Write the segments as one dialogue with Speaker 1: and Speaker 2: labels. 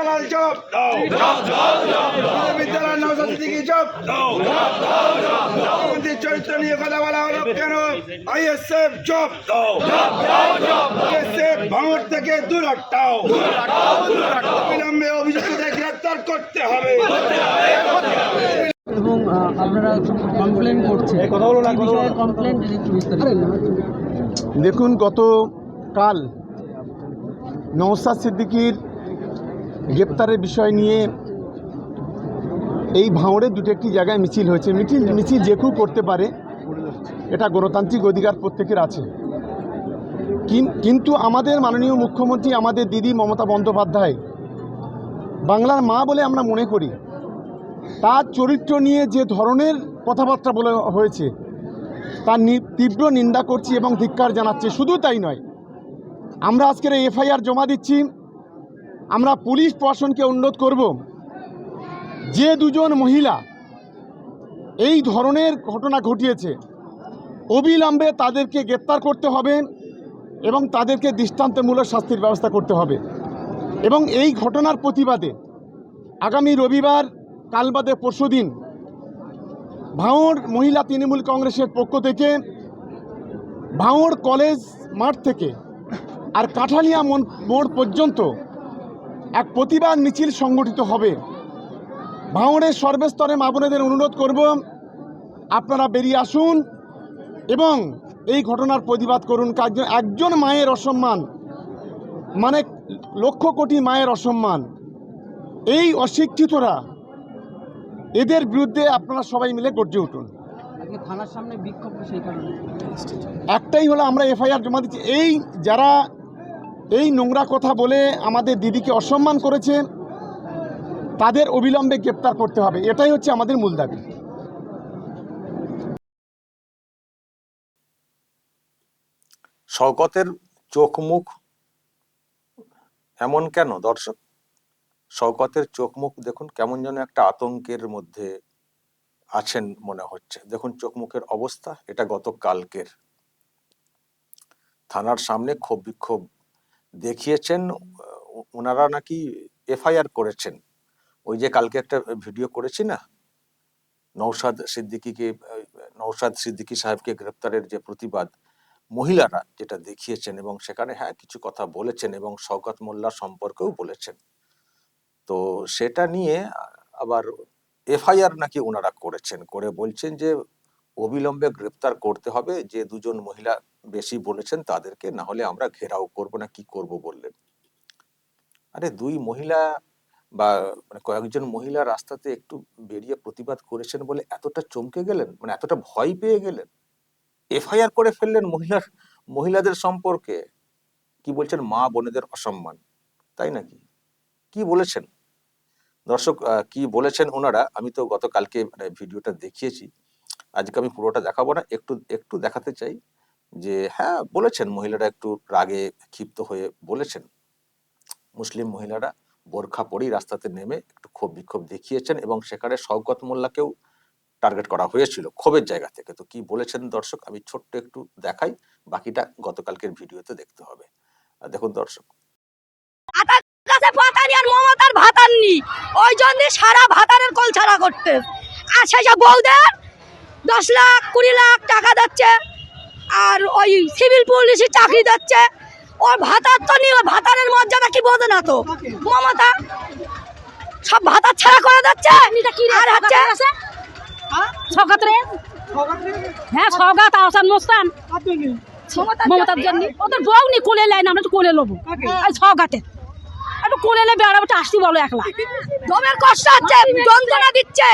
Speaker 1: লাল chop দাও বিদ্যালয় Naushad chop দাও মুখ্যমন্ত্রীর চরিত্র নিয়ে কথা বলা হলো কেন? আইএসএফ চপ আইএসএফ ভাঙর থেকে দূর হটাও বিলম্বে অভিযুক্তদের গ্রেপ্তার করতে হবে।
Speaker 2: এবং আপনারা কমপ্লেন করছেন। কমপ্লেন
Speaker 3: দেখুন গত কাল নওসাদ সিদ্দিকির গ্রেপ্তারের বিষয় নিয়ে এই ভাঙড়ে দুটো একটি জায়গায় মিছিল হয়েছে। মিছিল মিছিল যে কেউ করতে পারে, এটা গণতান্ত্রিক অধিকার প্রত্যেকের আছে। কিন- কিন্তু আমাদের মাননীয় মুখ্যমন্ত্রী, আমাদের দিদি মমতা বন্দ্যোপাধ্যায়, বাংলার মা বলে আমরা মনে করি, তার চরিত্র নিয়ে যে ধরনের কথাবার্তা বলে হয়েছে, তার তীব্র নিন্দা করছি এবং ধিক্কার জানাচ্ছি। শুধু তাই নয়, আমরা আজকের এফআইআর জমা দিচ্ছি। আমরা পুলিশ প্রশাসনকে অনুরোধ করব, যে দুজন মহিলা এই ধরনের ঘটনা ঘটিয়েছে, অবিলম্বে তাদেরকে গ্রেপ্তার করতে হবে এবং তাদেরকে দৃষ্টান্তমূলক শাস্তির ব্যবস্থা করতে হবে। এবং এই ঘটনার প্রতিবাদে আগামী রবিবার, কাল বাদে পরশুদিন ভাঙড় মহিলা তৃণমূল কংগ্রেসের পক্ষ থেকে ভাঙড় কলেজ মাঠ থেকে আর কাঠালিয়া মোড় পর্যন্ত এক প্রতিবাদ মিছিল সংগঠিত হবে। ভাঙড়ের সর্বস্তরে মা বোনেদের অনুরোধ করব আপনারা বেরিয়ে আসুন এবং এই ঘটনার প্রতিবাদ করুন। কাজ একজন মায়ের অসম্মান মানে লক্ষ কোটি মায়ের অসম্মান। এই অশিক্ষিতরা এদের বিরুদ্ধে আপনারা সবাই মিলে গর্জে উঠুন।
Speaker 2: থানার সামনে বিক্ষোভ সেই কারণে?
Speaker 3: একটাই হলো আমরা এফআইআর জমা দিচ্ছি। এই যারা এই নোংরা কথা বলে আমাদের দিদিকে অসম্মান করেছে, তাদের অবিলম্বে গ্রেপ্তার করতে হবে। এটাই হচ্ছে আমাদের মূল দাবি।
Speaker 4: শওকতের চোখ মুখ এমন কেন, দর্শক? শওকতের চোখ মুখ দেখুন, কেমন যেন একটা আতঙ্কের মধ্যে আছেন মনে হচ্ছে। দেখুন, চোখ মুখের অবস্থা, এটা গত কালকের থানার সামনে ক্ষোভ বিক্ষোভ দেখিয়েছেন ওনারা নাকি এফআইআর করেছেন। ওই যে কালকে একটা ভিডিও করেছি না? নৌসাদ সিদ্দিকিকে নৌসাদ সিদ্দিকী সাহেবকে গ্রেপ্তারের যে প্রতিবাদ, মহিলারা যেটা দেখিয়েছেন এবং সেখানে হ্যাঁ কিছু কথা বলেছেন এবং শওকত মোল্লা সম্পর্কেও বলেছেন। তো সেটা নিয়ে আবার এফআইআর নাকি ওনারা করেছেন, করে বলছেন যে অবিলম্বে গ্রেপ্তার করতে হবে, যে দুজন মহিলা বেশি বলেছেন তাদেরকে, না হলে আমরা ঘেরাও করব না, কি করব বললেন। আরে দুই মহিলা বা মানে কয়েকজন মহিলা রাস্তাতে একটু বেরিয়ে প্রতিবাদ করেছেন বলে এতটা চমকে গেলেন? মানে এতটা ভয় পেয়ে গেলেন? এফআইআর করে ফেললেন মহিলার, মহিলাদের সম্পর্কে? কি বলছেন? মা বোনেদের অসম্মান, তাই নাকি? কি বলেছেন? দর্শক কি বলেছেন ওনারা? আমি তো গতকালকে মানে ভিডিওটা দেখিয়েছি। আজকে আমি পুরোটা দেখাবো না, একটু একটু দেখাতে চাই। যে হ্যাঁ বলেছেন মহিলারা একটু রাগে ক্ষিপ্ত হয়ে বলেছেন। মুসলিম মহিলারা বোরখা পরেই রাস্তাতে নেমে একটু ক্ষোভ বিক্ষোভ দেখিয়েছেন এবং সেখানে শওকত মোল্লাকেও টার্গেট করা হয়েছিল ক্ষোভের জায়গা থেকে। তো কি বলেছেন দর্শক? আমি ছোট্ট একটু দেখাই, বাকিটা গতকালকের ভিডিওতে দেখতে হবে। দেখুন দর্শক।
Speaker 5: কাছে পাতানি আর মমতার ভাতাননি। ওই জন্য সারা ভাতারের কল ছাড়া করতে। আর সেসব বউদের দশ লাখ, কুড়ি লাখ টাকা দিচ্ছে। আর ওই সিভিল পুলিশের চাকরি দিচ্ছে। ও ভাতার তো নিয়ে ভাতারের মর্যাদা কি বোঝে না তো? মমতা সব ভাতার ছাড়া করে দিচ্ছে। আর হচ্ছে
Speaker 6: সৌগাত রে হ্যাঁ? সৌগাত আসান মোস্তান মমতার জন্য। ওদের বউ নি কোলে লাইন আমরা একটু কোলে লোবো। আর সৌগাতে একটু কোলে লে বেড়াবো আসতে বলো একলা।
Speaker 5: দমের কষ্ট হচ্ছে যন্ত্রণা দিচ্ছে।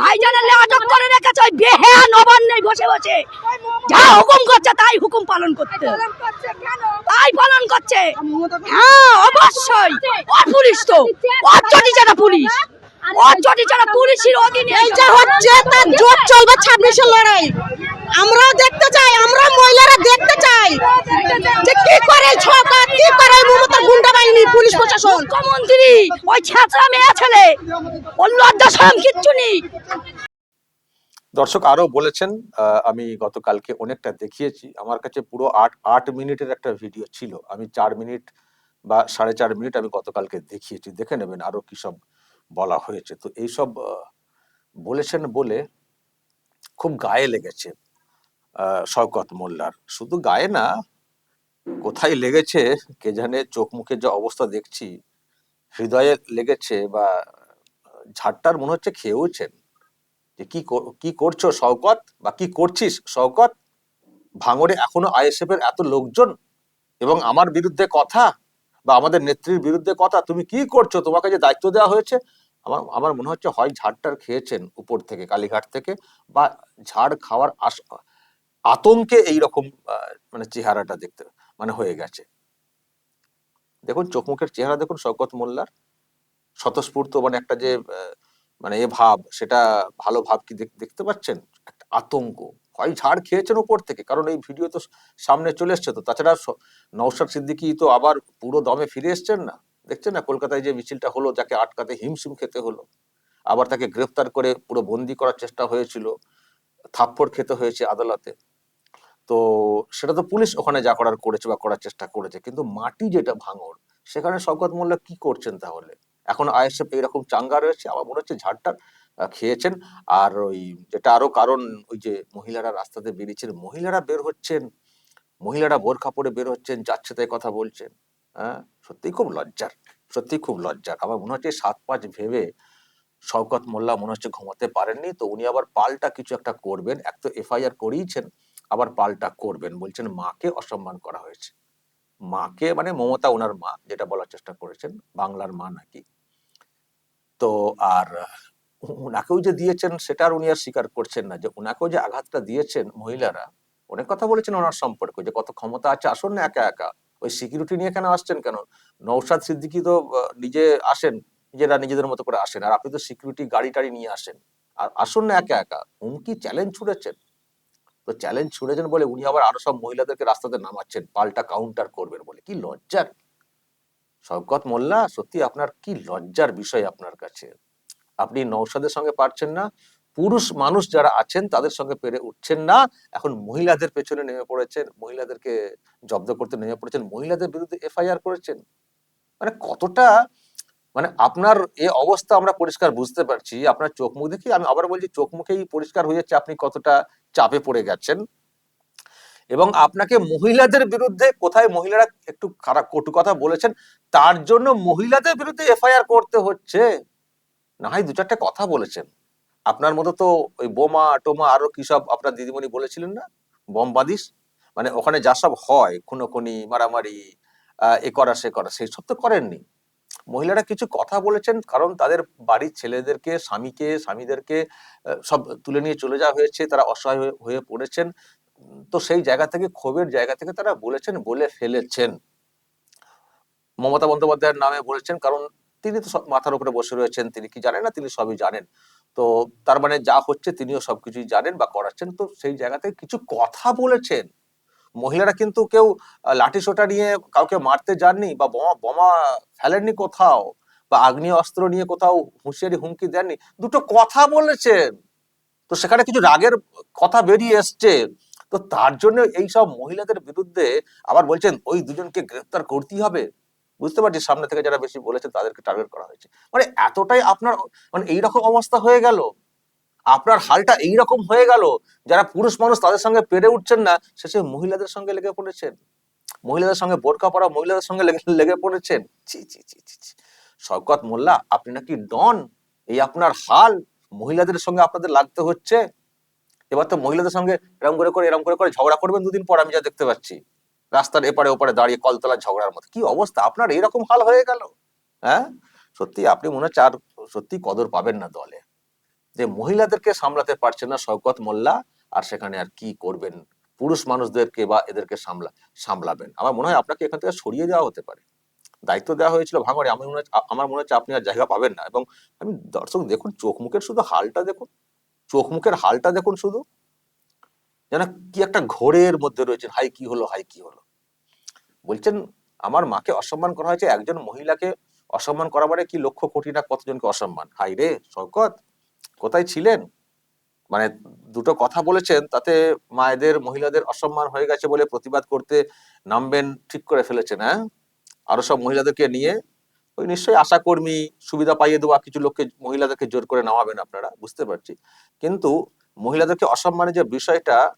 Speaker 5: ভাইজানের আটক করে রেখেছে ওই বেহেয়া নবান্নে বসে বসে। যা হুকুম করছে তাই হুকুম পালন করতে। তাই পালন করছে হ্যাঁ অবশ্যই। ওর পুলিশ তো। ওর চটি পুলিশ। ওর চটি চাটা পুলিশের অধীনে
Speaker 7: এইটা হচ্ছে তার জোট চলবে ছাব্বিশের লড়াই। আমরাও দেখতে চাই আমরা মহিলারা দেখতে চাই। যে কি করে ছকা কি করে মমতার গুন্ডা বাহিনী পুলিশ
Speaker 4: দর্শক আরও বলেছেন আমি গতকালকে অনেকটা দেখিয়েছি। আমার কাছে পুরো আট আট মিনিটের একটা ভিডিও ছিল। আমি চার মিনিট বা সাড়ে চার মিনিট আমি গতকালকে দেখিয়েছি। দেখে নেবেন আরও কি সব বলা হয়েছে। তো এইসব বলেছেন বলে খুব গায়ে লেগেছে শওকত মোল্লার। শুধু গায়ে না কোথায় লেগেছে, কে জানে চোখ মুখের যে অবস্থা দেখছি, হৃদয়ে লেগেছে বা ঝাড়টার মনে হচ্ছে খেয়েওছেন। যে কি কি করছ শওকত বা কি করছিস শওকত? ভাঙড়ে এখনও আইএসএফ এর এত লোকজন এবং আমার বিরুদ্ধে কথা বা আমাদের নেত্রীর বিরুদ্ধে কথা, তুমি কি করছ? তোমাকে যে দায়িত্ব দেওয়া হয়েছে, আমার আমার মনে হচ্ছে হয় ঝাড়টার খেয়েছেন উপর থেকে, কালীঘাট থেকে বা ঝাড় খাওয়ার আতঙ্কে এইরকম মানে চেহারাটা দেখতে। মানে হয়ে গেছে। দেখুন, চোখ মুখের চেহারা দেখুন, শওকত মোল্লার। স্বতঃস্ফূর্ত মানে একটা যে মানে এ ভাব, সেটা ভালো ভাব কি দেখ- দেখতে পাচ্ছেন? একটা আতঙ্ক। হয় ঝাড় খেয়েছেন উপর থেকে? কারণ এই ভিডিও তো সামনে চলে এসছে তো। তাছাড়া নওশাদ সিদ্দিকী তো আবার পুরো দমে ফিরে এসছেন না? দেখছেন না কলকাতায় যে মিছিলটা হলো, যাকে আটকাতে হিমশিম খেতে হলো? আবার তাকে গ্রেফতার করে পুরো বন্দি করার চেষ্টা হয়েছিল। থাপ্পড় খেতে হয়েছে আদালতে। তো সেটা তো পুলিশ ওখানে যা করার করেছে বা করার চেষ্টা করেছে, কিন্তু মাটি যেটা ভাঙর, সেখানে শওকত মোল্লা কি করছেন তাহলে? এখন আইএসএফ এরকম চাঙ্গা রয়েছে, আমার মনে হচ্ছে ঝাড়টা খেয়েছেন, আর ওই যেটা আরও কারণ, ওই যে মহিলারা রাস্তাতে বেরিয়েছেন, মহিলারা বের হচ্ছেন, মহিলারা বোরখা পরে বের হচ্ছেন, যাচ্ছে তাই কথা বলছেন হ্যাঁ? সত্যি খুব লজ্জার সত্যি খুব লজ্জার। আমার মনে হচ্ছে সাত পাঁচ ভেবে শওকত মোল্লা মনে হচ্ছে ঘুমাতে পারেননি, তো উনি আবার পাল্টা কিছু একটা করবেন, এক তো এফআইআর করিয়েছেন আবার পাল্টা করবেন। বলছেন, মাকে অসম্মান করা হয়েছে। মাকে মানে মমতা ওনার মা, যেটা বলার চেষ্টা করেছেন, বাংলার মা নাকি। তো আর উনাকেও যে দিয়েছেন, সেটা আর উনি আর স্বীকার করছেন না। যে উনাকেও যে আঘাতটা দিয়েছেন মহিলারা, অনেক কথা বলেছেন ওনার সম্পর্কে, যে কত ক্ষমতা আছে, আসুন না একা একা। ওই সিকিউরিটি নিয়ে কেন আসছেন কেন? নৌসাদ সিদ্দিকি তো নিজে আসেন, নিজেরা নিজেদের মতো করে আসেন। আর আপনি তো সিকিউরিটি গাড়ি টাড়ি নিয়ে আসেন। আর আসুন না একা একা। হুমকি চ্যালেঞ্জ ছুড়েছেন। তো চ্যালেঞ্জ ছুড়েছেন বলে উনি আবার আরও সব মহিলাদেরকে রাস্তাতে নামাচ্ছেন, পাল্টা কাউন্টার করবেন বলে। কি লজ্জার? শওকত মোল্লা, সত্যি আপনার কি লজ্জার বিষয় আপনার কাছে? আপনি নৌসাদের সঙ্গে পারছেন না, পুরুষ মানুষ যারা আছেন তাদের সঙ্গে পেরে উঠছেন না, এখন মহিলাদের পেছনে নেমে পড়েছেন, মহিলাদেরকে জব্দ করতে নেমে পড়েছেন, মহিলাদের বিরুদ্ধে এফআইআর করেছেন। মানে কতটা মানে আপনার এ অবস্থা আমরা পরিষ্কার বুঝতে পারছি। আপনার চোখ মুখ দেখি, আমি আবার বলছি চোখ মুখেই পরিষ্কার হয়ে যাচ্ছে আপনি কতটা চাপে পড়ে গেছেন। এবং আপনাকে মহিলাদের বিরুদ্ধে কোথায় মহিলারা একটু খারাপ কটু কথা বলেছেন, তার জন্য মহিলাদের বিরুদ্ধে এফআইআর করতে হচ্ছে। না হয় দু চারটে কথা বলেছেন। আপনার মতো তো ওই বোমা, টোমা আরও কি সব আপনার দিদিমণি বলেছিলেন না? বম বাদিস মানে ওখানে যা সব হয়, খুনোখুনি, মারামারি এ করা, সে করা, সেই সব তো করেননি। মহিলারা কিছু কথা বলেছেন, কারণ তাদের বাড়ির ছেলেদেরকে, স্বামীকে, স্বামীদেরকে সব তুলে নিয়ে চলে যাওয়া হয়েছে, তারা অসহায় হয়ে- পড়েছেন। তো সেই জায়গা থেকে, ক্ষোভের জায়গা থেকে তারা বলেছেন, বলে ফেলেছেন। মমতা বন্দ্যোপাধ্যায়ের নামে বলেছেন, কারণ তিনি তো মাথার উপরে বসে রয়েছেন, তিনি কি জানেন না, তিনি সবই জানেন। তো তার মানে যা হচ্ছে, তিনিও সবকিছুই জানেন বা করাচ্ছেন। তো সেই জায়গা থেকে কিছু কথা বলেছেন। মহিলারা কিন্তু কেউ লাঠি সোটা নিয়ে কাউকে মারতে যাননি বা বোমা বোমা ফেলেননি কোথাও বা আগ্নেয় অস্ত্র নিয়ে কোথাও হুঁশিয়ারি হুমকি দেননি, দুটো কথা বলেছেন। তো সেখানে কিছু রাগের কথা বেরিয়ে এসছে। তো তার জন্য এই সব মহিলাদের বিরুদ্ধে আবার বলছেন, ওই দুজনকে গ্রেফতার করতেই হবে। বুঝতে পারছি সামনে থেকে যারা বেশি বলেছেন তাদেরকে টার্গেট করা হয়েছে। মানে এতটাই আপনার মানে এইরকম অবস্থা হয়ে গেল। আপনার হালটা এইরকম হয়ে গেল, যারা পুরুষ মানুষ তাদের সঙ্গে পেরে উঠছেন না শেষে মহিলাদের সঙ্গে লেগে পড়েছেন। মহিলাদের সঙ্গে বোরকা পরা মহিলাদের সঙ্গে লেগে পড়েছেন। ছি ছি ছি ছি। শওকত মোল্লা, আপনি নাকি ডন? এই আপনার হাল মহিলাদের সঙ্গে আপনাদের লাগতে হচ্ছে? এবার তো মহিলাদের সঙ্গে এরম করে করে, এরম করে করে ঝগড়া করবেন দুদিন পর, আমি যা দেখতে পাচ্ছি। রাস্তার এপারে ওপারে দাঁড়িয়ে কলতলা ঝগড়ার মতো। কি অবস্থা? আপনার এরকম হাল হয়ে গেল? হ্যাঁ? সত্যি, আপনি মনে হচ্ছে আর সত্যি কদর পাবেন না দলে। যে মহিলাদেরকে সামলাতে পারছেন না শওকত মোল্লা, আর সেখানে আর কি করবেন? পুরুষ মানুষদেরকে বা এদেরকে সামলা, সামলাবেন। আমার মনে হয় আপনাকে এখান থেকে সরিয়ে দেওয়া হতে পারে। দায়িত্ব দেওয়া হয়েছিল ভাঙড়ে। আমি মনে আমার মনে হচ্ছে আপনি আর জায়গা পাবেন না। এবং আমি, দর্শক দেখুন, চোখ মুখের শুধু হালটা দেখুন, চোখ মুখের হালটা দেখুন শুধু। যেন কি একটা ঘোরের মধ্যে রয়েছেন, হাই কি হলো, হাই কি হলো। বলছেন, আমার মাকে অসম্মান করা হয়েছে, একজন মহিলাকে অসম্মান করা মানে কি লক্ষ কোটি না কতজনকে অসম্মান? হাই রে, শওকত। কোথায় ছিলেন? মানে দুটো কথা বলেছেন, তাতে মায়েদের, মহিলাদের অসম্মান হয়ে গেছে বলে প্রতিবাদ করতে নামবেন, ঠিক করে ফেলেছেন হ্যাঁ? আরও সব মহিলাদেরকে নিয়ে, ওই নিশ্চয়ই আশাকর্মী, সুবিধা পাইয়ে দেওয়া কিছু লোককে, মহিলাদেরকে জোর করে নামাবেন আপনারা, বুঝতে পারছি। কিন্তু মহিলাদেরকে অসম্মানের যে বিষয়টা,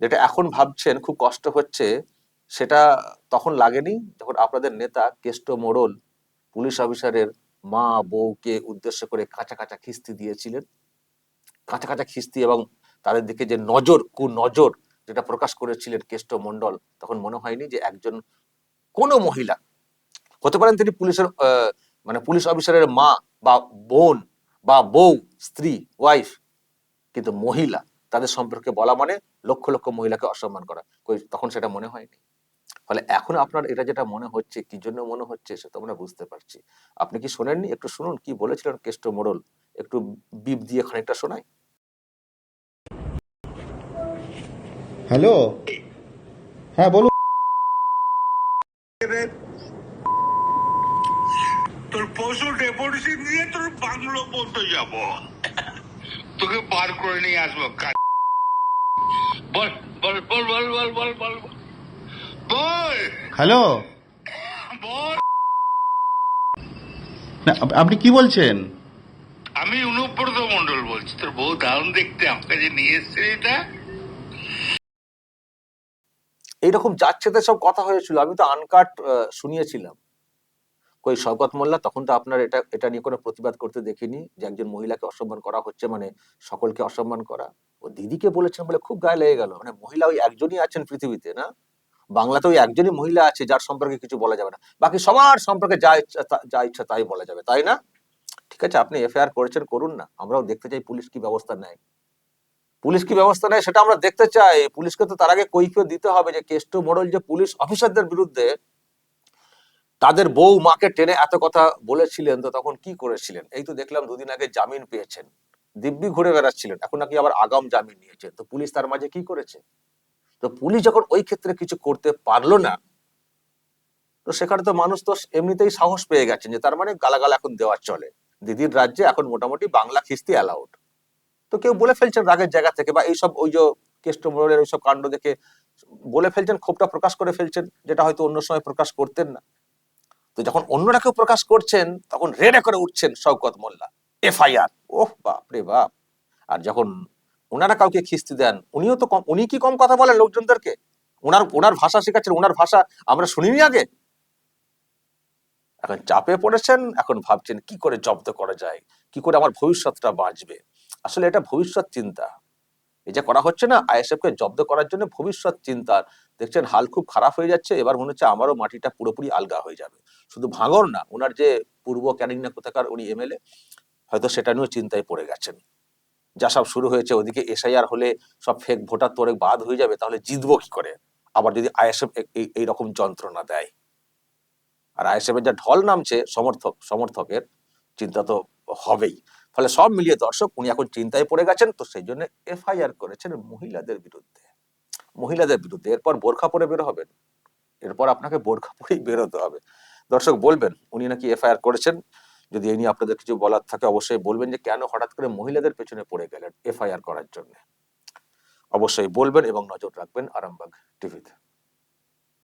Speaker 4: যেটা এখন ভাবছেন, খুব কষ্ট হচ্ছে, সেটা তখন লাগেনি, যখন আপনাদের নেতা কেষ্ট মোড়ল, পুলিশ অফিসারের মা বউকে উদ্দেশ্য করে কাঁচা কাঁচা খিস্তি দিয়েছিলেন। কাঁচা কাঁচা খিস্তি এবং তাদের দিকে যে নজর কু নজর যেটা প্রকাশ করেছিলেন কেষ্ট মণ্ডল, তখন মনে হয়নি যে একজন কোনো মহিলা, হতে পারেন তিনি পুলিশের মানে পুলিশ অফিসারের মা বা বোন বা বউ, স্ত্রী ওয়াইফ কিন্তু মহিলা, তাদের সম্পর্কে বলা মানে লক্ষ লক্ষ মহিলাকে অসম্মান করা। তখন সেটা মনে হয়নি? ফলে এখন আপনার এটা যেটা মনে হচ্ছে কি জন্য মনে হচ্ছে সেটা আমরা বুঝতে পারছি। আপনি কি শোনেননি? একটু শুনুন কি বলেছিলেন কেষ্ট মোড়ল? একটু বিপ দিয়ে খানিকটা শোনায়
Speaker 3: হ্যালো? হ্যাঁ বলুন।
Speaker 8: তোর পশু ডেপুটেশন দিয়ে তোর বাংলো বলতে যাব। তোকে বার করে নিয়ে আসব। বল বল বল বল বল বল বল।
Speaker 9: হ্যালো না, আপনি কি বলছেন?
Speaker 8: আমি অনুব্রত মন্ডল বলছি। তোর বউ দারুণ দেখতে আমার কাছে নিয়ে এসছে এটা?
Speaker 4: এইরকম যাচ্ছেতে সব কথা হয়েছিল আমি তো আনকাট শুনিয়েছিলাম। কই শওকত মোল্লা তখন তো আপনার এটা এটা নিয়ে কোনো প্রতিবাদ করতে দেখিনি যে একজন মহিলাকে অসম্মান করা হচ্ছে মানে সকলকে অসম্মান করা। ও দিদিকে বলেছেন বলে খুব গায়ে লেগে গেল। মানে মহিলা ওই একজনই আছেন পৃথিবীতে না? বাংলাতে ওই একজনই মহিলা আছে যার সম্পর্কে কিছু বলা যাবে না। বাকি সবার সম্পর্কে যা ইচ্ছা যা ইচ্ছা তাই বলা যাবে, তাই না? ঠিক আছে, আপনি এফআইআর করেছেন, করুন না, আমরাও দেখতে চাই পুলিশ কি ব্যবস্থা নেয়। পুলিশ কি ব্যবস্থা নেয় সেটা আমরা দেখতে চাই। পুলিশকে তো তার আগে কৈফিয়ত দিতে হবে যে কেষ্ট মোড়ল যে পুলিশ অফিসারদের বিরুদ্ধে তাদের বউ মাকে টেনে এত কথা বলেছিলেন, তো তখন কি করেছিলেন? এই তো দেখলাম দুদিন আগে জামিন পেয়েছেন। দিব্যি ঘুরে বেড়াচ্ছিলেন, এখন নাকি আবার আগাম জামিন নিয়েছেন। তো পুলিশ তার মাঝে কি করেছে? তো পুলিশ যখন ওই ক্ষেত্রে কিছু করতে পারল না, তো সেখানে তো মানুষ তো এমনিতেই সাহস পেয়ে গেছেন যে তার মানে গালাগাল এখন দেওয়া চলে। দিদির রাজ্যে এখন মোটামুটি বাংলা খিস্তি অ্যালাউড তো কেউ বলে ফেলছেন রাগের জায়গা থেকে বা এইসব ওই যে কেষ্ট মোড়লের ওইসব কাণ্ড দেখে বলে ফেলছেন, ক্ষোভটা প্রকাশ করে ফেলছেন, যেটা হয়তো অন্য সময় প্রকাশ করতেন না। তো যখন অন্যরা কেউ প্রকাশ করছেন, তখন রেডে করে উঠছেন শওকত মোল্লা, এফআইআর। ওহ বাপ রে বাপ! আর যখন ওনারা কাউকে খিস্তি দেন। উনিও তো কম উনি কি কম কথা বলেন লোকজনদেরকে? ওনার ওনার ভাষা শেখাচ্ছেন, ওনার ভাষা আমরা শুনিনি আগে। এখন চাপে পড়েছেন, এখন ভাবছেন কি করে জব্দ করা যায়, কি করে আমার ভবিষ্যৎটা বাঁচবে। আসলে এটা ভবিষ্যৎ চিন্তা। এই যে করা হচ্ছে না আইএসএফ কে জব্দ করার জন্য ভবিষ্যৎ চিন্তা। দেখছেন হাল খুব খারাপ হয়ে যাচ্ছে, এবার মনে হচ্ছে আমারও মাটিটা পুরোপুরি আলগা হয়ে যাবে। শুধু ভাঙর না ওনার যে পূর্ব ক্যানিং না কোথাকার উনি এমএলএ, হয়তো সেটা নিয়েও চিন্তায় পড়ে গেছেন। যা সব শুরু হয়েছে, ওদিকে এসআইআর হলে সব ফেক ভোটার তোরে বাদ হয়ে যাবে, তাহলে জিতবো কি করে? আবার যদি আইএসএফ এই রকম যন্ত্রণা দেয়। আর আইএসএফ এর যা ঢল নামছে সমর্থক, সমর্থকের, চিন্তা তো হবেই। ফলে সব মিলিয়ে দর্শক, উনি এখন চিন্তায় পড়ে গেছেন, তো সেই জন্য এফআইআর করেছেন মহিলাদের বিরুদ্ধে। মহিলাদের বিরুদ্ধে, এরপর বোরখা পরে বের হবেন। এরপর আপনাকে বোরখা পরেই বেরোতে হবে। দর্শক বলবেন, উনি নাকি এফআইআর করেছেন যদি এই নিয়ে আপনাদের কিছু বলার থাকে, অবশ্যই বলবেন যে কেন হঠাৎ করে মহিলাদের পেছনে পড়ে গেলেন এফআইআর করার জন্য। অবশ্যই বলবেন এবং নজর রাখবেন আরামবাগ টিভিতে।